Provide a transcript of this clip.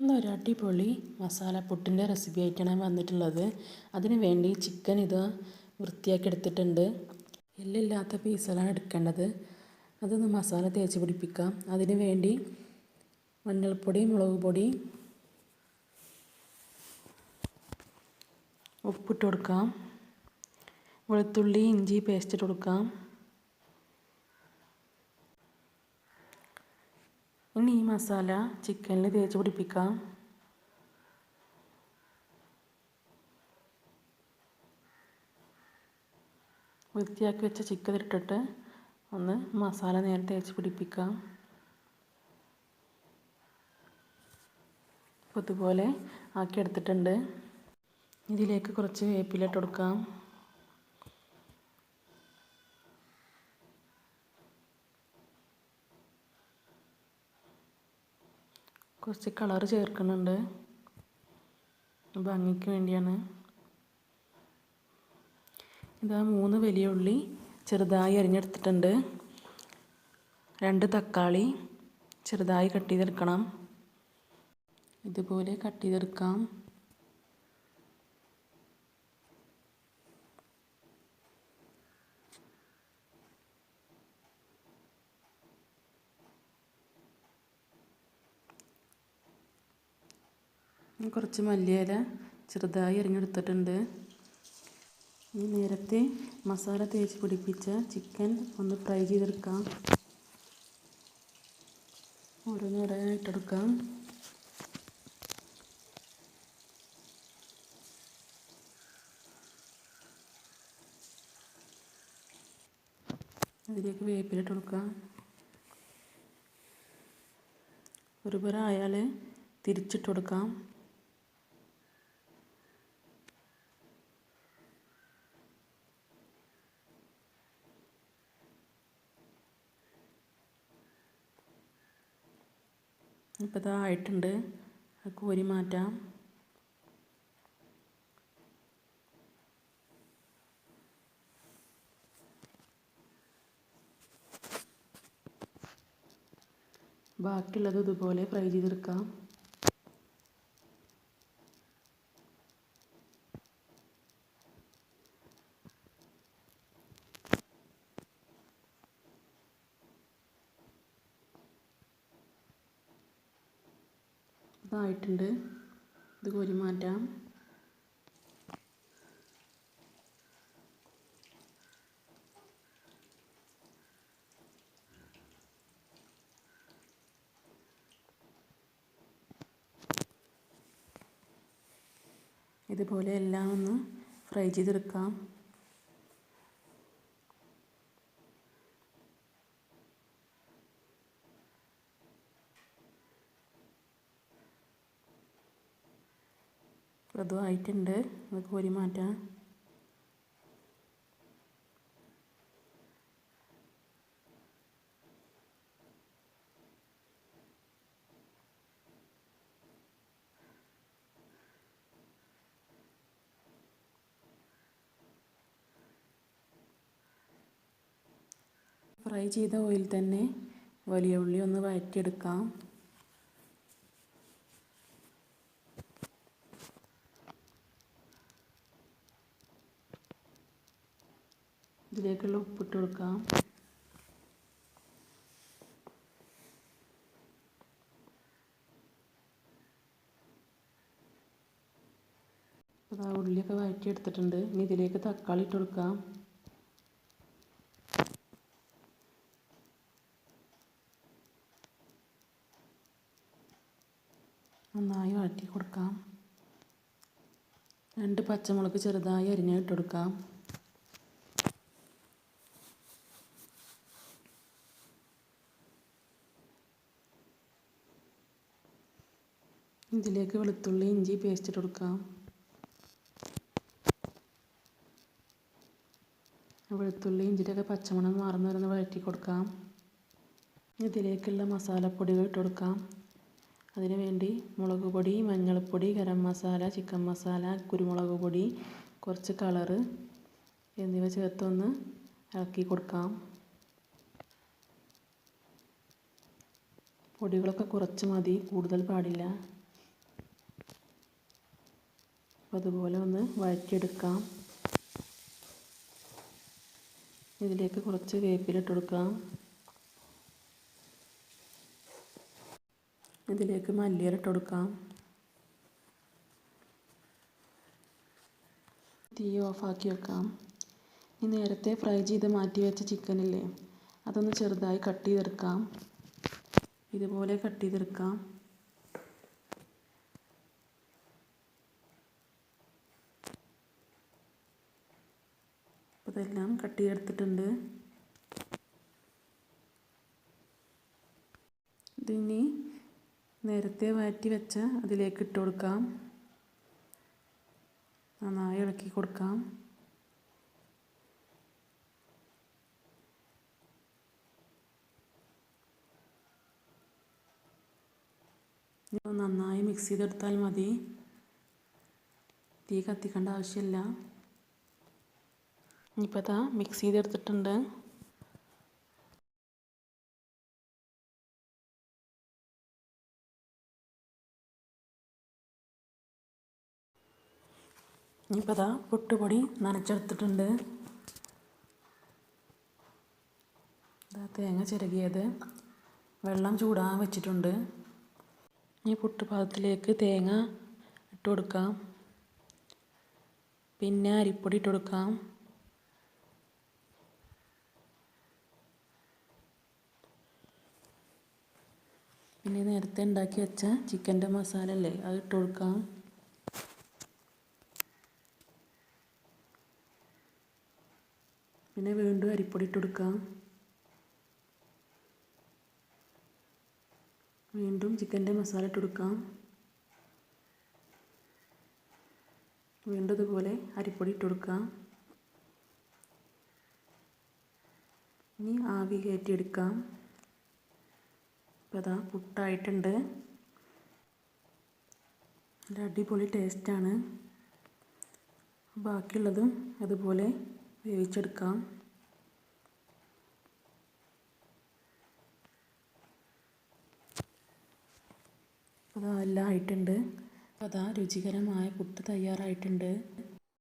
ഇന്നൊരു അടിപൊളി മസാല പുട്ടിന്റെ റെസിപ്പി ആയിട്ടാണ് വന്നിട്ടുള്ളത്. അതിന് വേണ്ടി ചിക്കൻ ഇത് വൃത്തിയാക്കി എടുത്തിട്ടുണ്ട്. എല്ലില്ലാത്ത പീസുകളാണ് എടുക്കേണ്ടത്. അതൊന്ന് മസാല തേച്ച് പിടിപ്പിക്കാം. അതിന് വേണ്ടി മഞ്ഞൾപ്പൊടി മുളക് പൊടി ഉപ്പിട്ട് കൊടുക്കാം. വെളുത്തുള്ളി ഇഞ്ചി പേസ്റ്റ് ഇട്ട് കൊടുക്കാം. ഇനി ഈ മസാല ചിക്കനിൽ തേച്ച് പിടിപ്പിക്കാം. വൃത്തിയാക്കി വെച്ച ചിക്കൻ ഇട്ടിട്ട് ഒന്ന് മസാല നേരെ തേച്ച് പിടിപ്പിക്കാം. അപ്പോൾ ഇതുപോലെ ആക്കിയെടുത്തിട്ടുണ്ട്. ഇതിലേക്ക് കുറച്ച് വേപ്പിലിട്ട് കൊടുക്കാം. കുറച്ച് കളർ ചേർക്കുന്നുണ്ട്. ഭംഗിക്ക് വേണ്ടിയാണ്. ഇതാ മൂന്ന് വലിയ ഉള്ളി ചെറുതായി അരിഞ്ഞെടുത്തിട്ടുണ്ട്. രണ്ട് തക്കാളി ചെറുതായി കട്ട് ചെയ്തെടുക്കണം. ഇതുപോലെ കട്ട് ചെയ്തെടുക്കാം. കുറച്ച് മല്ലിയില ചെറുതായി അരിഞ്ഞെടുത്തിട്ടുണ്ട്. ഈ നേരത്തെ മസാല തേച്ച് പിടിപ്പിച്ച ചിക്കൻ ഒന്ന് ഫ്രൈ ചെയ്തെടുക്കാം. ഓരോന്നോരോന്നായി ഇട്ടെടുക്കാം. അതിലേക്ക് വേപ്പിലിട്ട് കൊടുക്കാം. ഒരു പുറ ആയാൽ തിരിച്ചിട്ട് കൊടുക്കാം. ഇപ്പോൾ ഇതായിട്ടുണ്ട് കോരി മാറ്റാം. ബാക്കിയുള്ളത് ഇതുപോലെ ഫ്രൈ ചെയ്തെടുക്കാം. ഇതായിട്ടുണ്ട്. ഇത് കോരി മാറ്റാം. ഇതുപോലെ എല്ലാം ഒന്ന് ഫ്രൈ ചെയ്തെടുക്കാം. അതും ആയിട്ടുണ്ട് അത് കോരി മാറ്റാം. ഫ്രൈ ചെയ്ത ഓയിൽ തന്നെ വലിയ ഉള്ളി ഒന്ന് വഴറ്റിയെടുക്കാം. ഇതിലേക്കുള്ള ഉപ്പിട്ട് കൊടുക്കാം. ആ ഉള്ളിയൊക്കെ വഴറ്റിയെടുത്തിട്ടുണ്ട്. ഇനി ഇതിലേക്ക് തക്കാളി ഇട്ട് കൊടുക്കാം. നന്നായി വഴറ്റി കൊടുക്കാം. രണ്ട് പച്ചമുളക് ചെറുതായി അരിഞ്ഞിട്ട് കൊടുക്കാം. ഇതിലേക്ക് വെളുത്തുള്ളി ഇഞ്ചി പേസ്റ്റ് ഇട്ട് കൊടുക്കാം. വെളുത്തുള്ളി ഇഞ്ചിയുടെയൊക്കെ പച്ചമണം മാറുന്ന വരുന്ന വഴറ്റി കൊടുക്കാം. ഇതിലേക്കുള്ള മസാലപ്പൊടികൾ ഇട്ട് കൊടുക്കാം. അതിനു വേണ്ടി മുളക് പൊടി മഞ്ഞൾപ്പൊടി ഗരം മസാല ചിക്കൻ മസാല കുരുമുളക് പൊടി കുറച്ച് കളറ് എന്നിവ ചേർത്തൊന്ന് ഇളക്കി കൊടുക്കാം. പൊടികളൊക്കെ കുറച്ച് മതി കൂടുതൽ പാടില്ല. അപ്പോൾ അതുപോലെ ഒന്ന് വഴറ്റിയെടുക്കാം. ഇതിലേക്ക് കുറച്ച് വേപ്പിലിട്ട് കൊടുക്കാം. ഇതിലേക്ക് മല്ലിയിലിട്ട് കൊടുക്കാം. തീ ഓഫാക്കി വെക്കാം. ഇനി നേരത്തെ ഫ്രൈ ചെയ്ത് മാറ്റി വെച്ച ചിക്കനില്ലേ അതൊന്ന് ചെറുതായി കട്ട് ചെയ്തെടുക്കാം. ഇതുപോലെ കട്ട് ചെയ്തെടുക്കാം. അപ്പോൾ എല്ലാം കട്ട് ചെയ്തെടുത്തിട്ടുണ്ട് ഇതിനി നേരത്തെ വാറ്റി വെച്ച അതിലേക്ക് ഇട്ട് കൊടുക്കാം. നന്നായി ഇളക്കി കൊടുക്കാം. നന്നായി മിക്സ് ചെയ്തെടുത്താൽ മതി. തീ കത്തിക്കേണ്ട ആവശ്യമില്ല. ഇനിയിപ്പോൾ അതാ മിക്സ് ചെയ്തെടുത്തിട്ടുണ്ട്. ഇനിയിപ്പോൾ അതാ പൊട്ടുപൊടി നനച്ചെടുത്തിട്ടുണ്ട്. ഇതാ തേങ്ങ ചിരകിയത്. വെള്ളം ചൂടാൻ വെച്ചിട്ടുണ്ട്. ഈ പുട്ടുപാത്രത്തിലേക്ക് തേങ്ങ ഇട്ട് കൊടുക്കാം. പിന്നെ അരിപ്പൊടി ഇട്ട് കൊടുക്കാം. പിന്നെ നേരത്തെ ഉണ്ടാക്കി വെച്ച ചിക്കന്റെ മസാല അല്ലേ അത് ഇട്ട് കൊടുക്കാം. പിന്നെ വീണ്ടും അരിപ്പൊടി ഇട്ട് കൊടുക്കാം. വീണ്ടും ചിക്കന്റെ മസാല ഇട്ട് കൊടുക്കാം. വീണ്ടും ഇതുപോലെ അരിപ്പൊടി ഇട്ട് കൊടുക്കാം. ഇനി ആവി കയറ്റിയെടുക്കാം. അപ്പോൾ അതാ പുട്ടായിട്ടുണ്ട്. നല്ല അടിപൊളി ടേസ്റ്റാണ്. ബാക്കിയുള്ളതും അതുപോലെ വേവിച്ചെടുക്കാം. അതാ എല്ലാം ആയിട്ടുണ്ട്. അപ്പോൾ അതാ രുചികരമായ പുട്ട് തയ്യാറായിട്ടുണ്ട്.